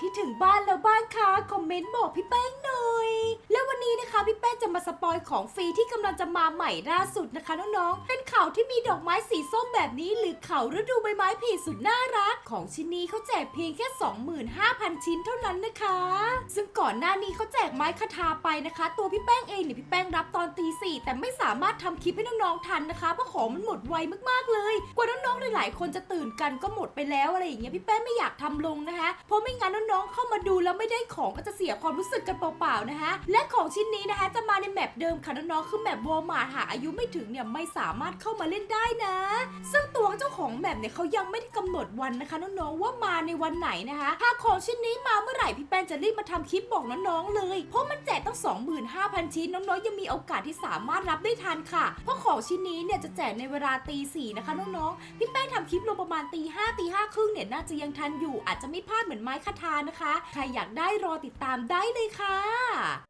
ที่ถึงบ้านแล้วบ้างคะ คอมเมนต์บอกพี่แป้งหน่อย จะมาสปอยของฟรีที่กำลังจะมาใหม่ล่าสุดนะคะน้องๆ เป็นเขาที่มีดอกไม้สีส้มแบบนี้ หรือเขาฤดูใบไม้ผลิสุดน่ารัก ของชิ้นนี้เขาแจกเพียงแค่ 25,000 ชิ้นเท่านั้นนะคะ ซึ่งก่อนหน้านี้เขาแจกไม้คาทาไปนะคะ ตัวพี่แป้งเองเนี่ยพี่แป้งรับตอนตีสี่แต่ไม่สามารถทำคลิปให้น้องๆทันนะคะเพราะของมันหมดไวมากๆเลย กว่าน้องๆหลายๆคนจะตื่นกันก็หมดไปแล้วอะไรอย่างเงี้ยพี่แป้งไม่อยากทำลงนะคะ เพราะไม่งั้นน้องๆเข้ามาดูแล้วไม่ได้ของก็จะเสียความรู้สึกกันเปล่าๆนะคะ และของชิ้นนี้นะคะจะมาในแมปเดิมค่ะน้องๆคือแมปวอลมาร์หาอายุไม่ถึงเนี่ยไม่สามารถเข้ามาเล่นได้นะ ซึ่งตัวเจ้าของแมปเนี่ยเขายังไม่ได้กำหนดวันนะคะน้องๆว่ามาในวันไหนนะคะ ถ้าของชิ้นนี้มาเมื่อไหร่พี่แป้งจะรีบมาทำคลิปบอกน้องๆเลย เพราะมันแจกตั้ง25,000 ชิ้นน้องๆยังมีโอกาสที่สามารถรับได้ทันค่ะ เพราะของชิ้นนี้เนี่ยจะแจกในเวลาตีสี่นะคะน้องๆพี่แป้งทำคลิปลงประมาณตีห้าตีห้าครึ่งเนี่ยน่าจะยังทันอยู่อาจจะไม่พลาดเหมือนไม้คาทานะคะ ใครอยากได้รอติดตามได้เลยค่ะ